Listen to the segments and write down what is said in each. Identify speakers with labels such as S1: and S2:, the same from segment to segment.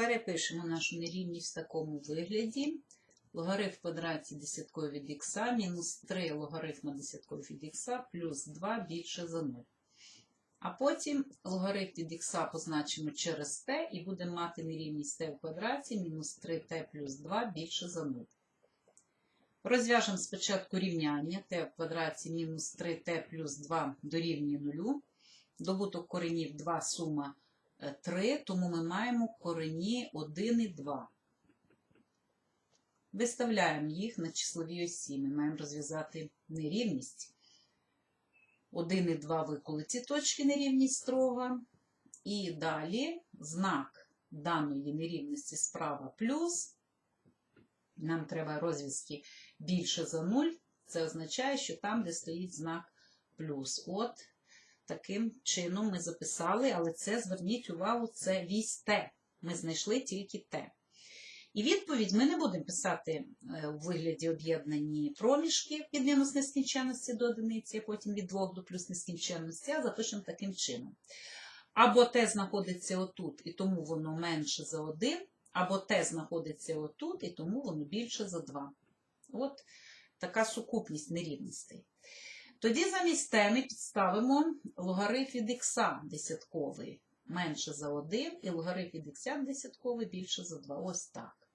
S1: Перепишемо нашу нерівність в такому вигляді. Логарифм в квадраті десятковий від х мінус 3 логарифма десятковий від х плюс 2 більше за 0. А потім логарифм від х позначимо через t і будемо мати нерівність t в квадраті мінус 3t плюс 2 більше за 0. Розв'яжемо спочатку рівняння t в квадраті мінус 3t плюс 2 дорівнює 0. Добуток коренів 2 сума 3, тому ми маємо корені 1 і 2. Виставляємо їх на числовій осі. Ми маємо розв'язати нерівність. 1 і 2 виколиті точки нерівність строга. І далі знак даної нерівності справа плюс. Нам треба розв'язки більше за 0. Це означає, що там, де стоїть знак плюс. От таким чином ми записали, але це, зверніть увагу, це вісь Т. Ми знайшли тільки Т. І відповідь ми не будемо писати е, у вигляді об'єднані проміжки від мінус нескінченності до одиниці, а потім від 2 до плюс нескінченності, а запишемо таким чином. Або Т знаходиться отут, і тому воно менше за 1, або Т знаходиться отут, і тому воно більше за 2. От така сукупність нерівностей. Тоді замість Т ми підставимо логарифм від х десятковий менше за 1 і логарифм від х десятковий більше за 2. Ось так.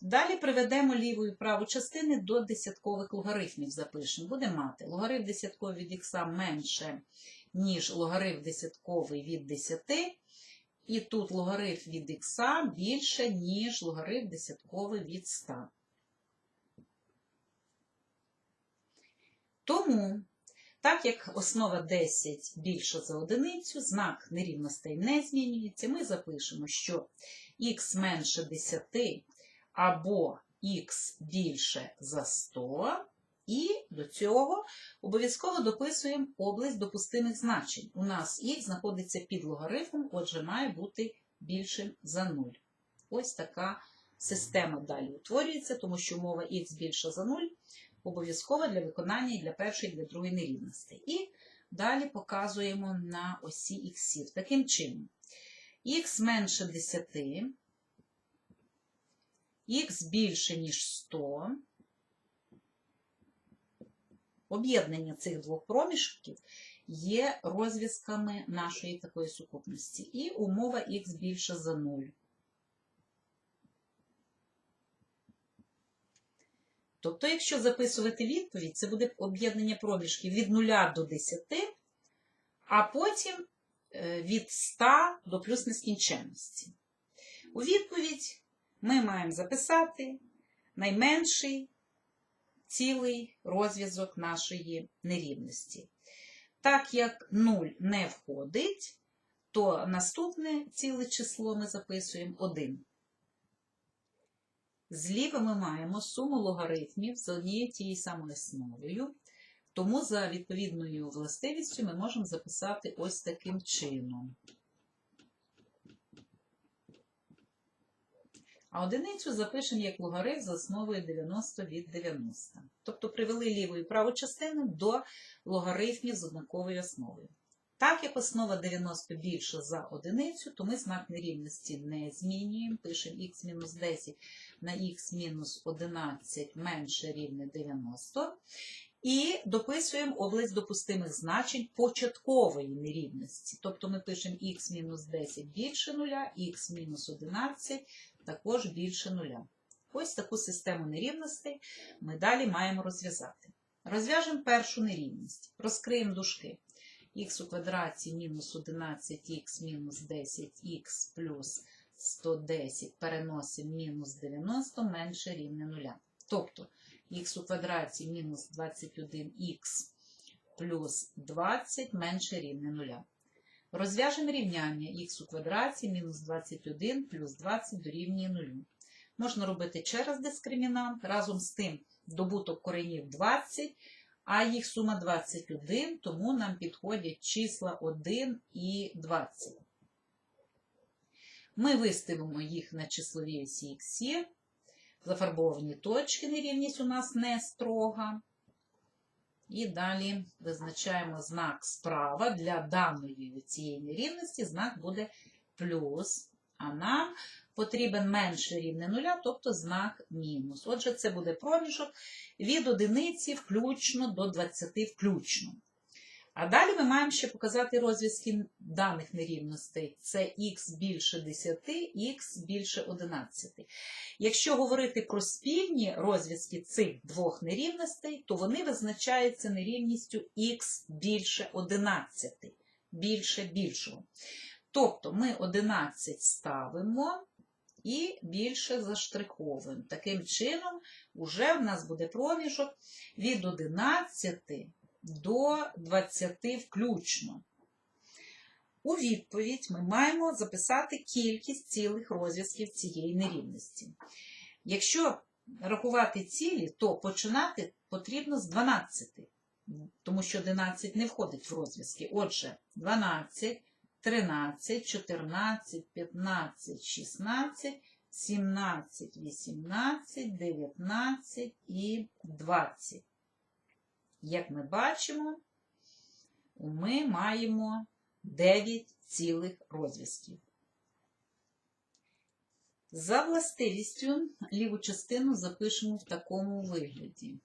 S1: Далі приведемо ліву і праву частини до десяткових логарифмів. Запишемо. Будемо мати логарифм десятковий від х менше, ніж логарифм десятковий від 10. І тут логарифм від х більше, ніж логарифм десятковий від 100. Тому, так як основа 10 більша за одиницю, знак нерівностей не змінюється, ми запишемо, що х менше 10 або х більше за 100, і до цього обов'язково дописуємо область допустимих значень. У нас х знаходиться під логарифмом, отже, має бути більшим за 0. Ось така система далі утворюється, тому що умова х більша за 0 обов'язкова для виконання і для першої, і для другої нерівності. І далі показуємо на осі іксів. Таким чином, х менше 10, х більше, ніж 100. Об'єднання цих двох проміжків є розв'язками нашої такої сукупності. І умова х більше за 0. Тобто, якщо записувати відповідь, це буде об'єднання проміжків від 0 до 10, а потім е, від 100 до плюс нескінченності. У відповідь ми маємо записати найменший цілий розв'язок нашої нерівності. Так як 0 не входить, то наступне ціле число ми записуємо 1. Зліва ми маємо суму логарифмів з однією тією самою основою, тому за відповідною властивістю ми можемо записати ось таким чином. А одиницю запишемо як логарифм за основою 90 від 90. Тобто привели ліву і праву частину до логарифмів з однаковою основою. Так як основа 90 більша за одиницю, то ми знак нерівності не змінюємо. Пишемо х-10 на х-11 менше рівне 90. І дописуємо область допустимих значень початкової нерівності. Тобто ми пишемо х-10 більше 0, х-11 також більше 0. Ось таку систему нерівностей ми далі маємо розв'язати. Розв'яжемо першу нерівність. Розкриємо дужки х у квадраті мінус 11х мінус 10х плюс 110 переносимо мінус 90 менше рівне 0. Тобто х у квадраті мінус 21х плюс 20 менше рівне 0. Розв'яжемо рівняння х у квадраті мінус 21 плюс 20 дорівнює 0. Можна робити через дискримінант, разом з тим добуток коренів 20 а їх сума 21, тому нам підходять числа 1 і 20. Ми виставимо їх на числовій осі х. Зафарбовані точки, нерівність у нас не строга. І далі визначаємо знак справа для даної цієї нерівності, знак буде плюс, а нам потрібен менше рівне нуля, тобто знак мінус. Отже, це буде проміжок від одиниці включно до 20 включно. А далі ми маємо ще показати розв'язки даних нерівностей. Це х більше 10, х більше 11. Якщо говорити про спільні розв'язки цих двох нерівностей, то вони визначаються нерівністю х більше 11, більше більшого. Тобто ми 11 ставимо і більше заштриховуємо. Таким чином, вже в нас буде проміжок від 11 до 20 включно. У відповідь ми маємо записати кількість цілих розв'язків цієї нерівності. Якщо рахувати цілі, то починати потрібно з 12, тому що 11 не входить в розв'язки. Отже, 12, 13, 14, 15, 16, 17, 18, 19 і 20. Як ми бачимо, ми маємо 9 цілих розв'язків. За властивістю ліву частину запишемо в такому вигляді.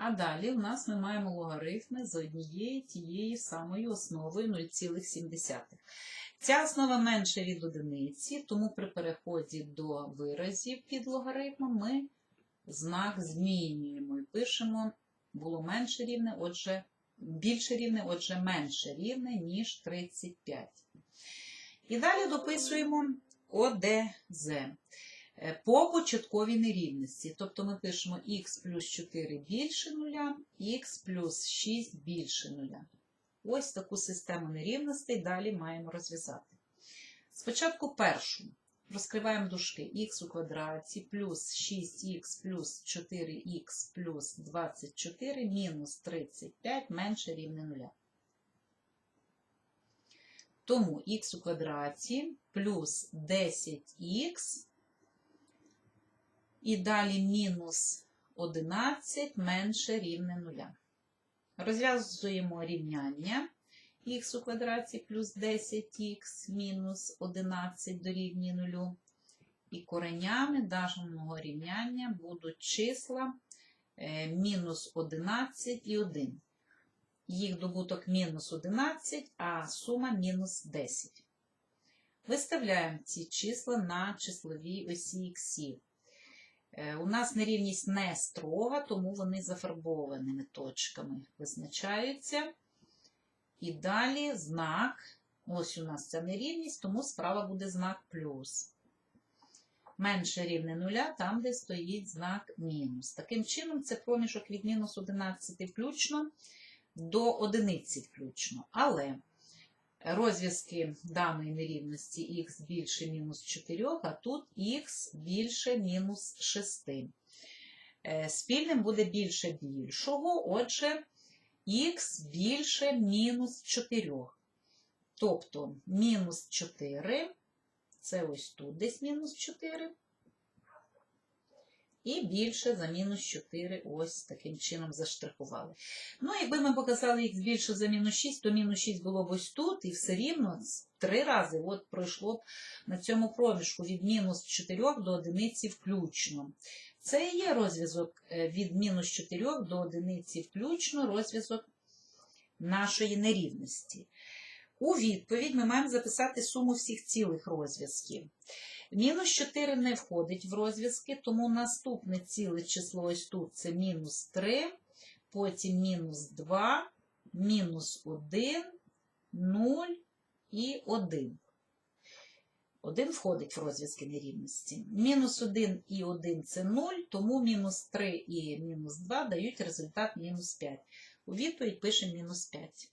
S1: А далі в нас ми маємо логарифми з однією тією самою основою 0,7. Ця основа менша від одиниці, тому при переході до виразів під логарифмом ми знак змінюємо і пишемо було менше рівне, отже, більше рівне, отже, менше рівне, ніж 35. І далі дописуємо ОДЗ по початковій нерівності. Тобто ми пишемо х плюс 4 більше нуля, х плюс 6 більше нуля. Ось таку систему нерівностей далі маємо розв'язати. Спочатку першу. Розкриваємо дужки х у квадраті плюс 6х плюс 4х плюс 24 мінус 35 менше рівне 0. Тому х у квадраті плюс 10х і далі мінус 11 менше рівне 0. Розв'язуємо рівняння х у квадраті плюс 10х мінус 11 дорівнює 0. І коренями даного рівняння будуть числа е, мінус 11 і 1. Їх добуток мінус 11, а сума мінус 10. Виставляємо ці числа на числовій осі іксів. Е, У нас нерівність не строга, тому вони зафарбованими точками визначаються. І далі знак, ось у нас ця нерівність, тому справа буде знак плюс. Менше рівне нуля, там, де стоїть знак мінус. Таким чином, це проміжок від мінус 11 включно до одиниці включно. Але розв'язки даної нерівності х більше мінус 4, а тут х більше мінус 6. Е, Спільним буде більше більшого, отже, х більше мінус 4. Тобто мінус 4, це ось тут десь мінус 4. І більше за мінус 4 ось таким чином заштрихували. Ну, якби ми показали х більше за мінус 6, то мінус 6 було б ось тут, і все рівно три рази от пройшло б на цьому проміжку від мінус 4 до одиниці включно. Це і є розв'язок е, від мінус 4 до одиниці включно, розв'язок нашої нерівності. У відповідь ми маємо записати суму всіх цілих розв'язків. Мінус 4 не входить в розв'язки, тому наступне ціле число ось тут це мінус 3, потім мінус 2, мінус 1, 0 і 1. 1 входить в розв'язки нерівності. Мінус 1 і 1 це 0, тому мінус 3 і мінус 2 дають результат мінус 5. У відповідь пишемо мінус 5.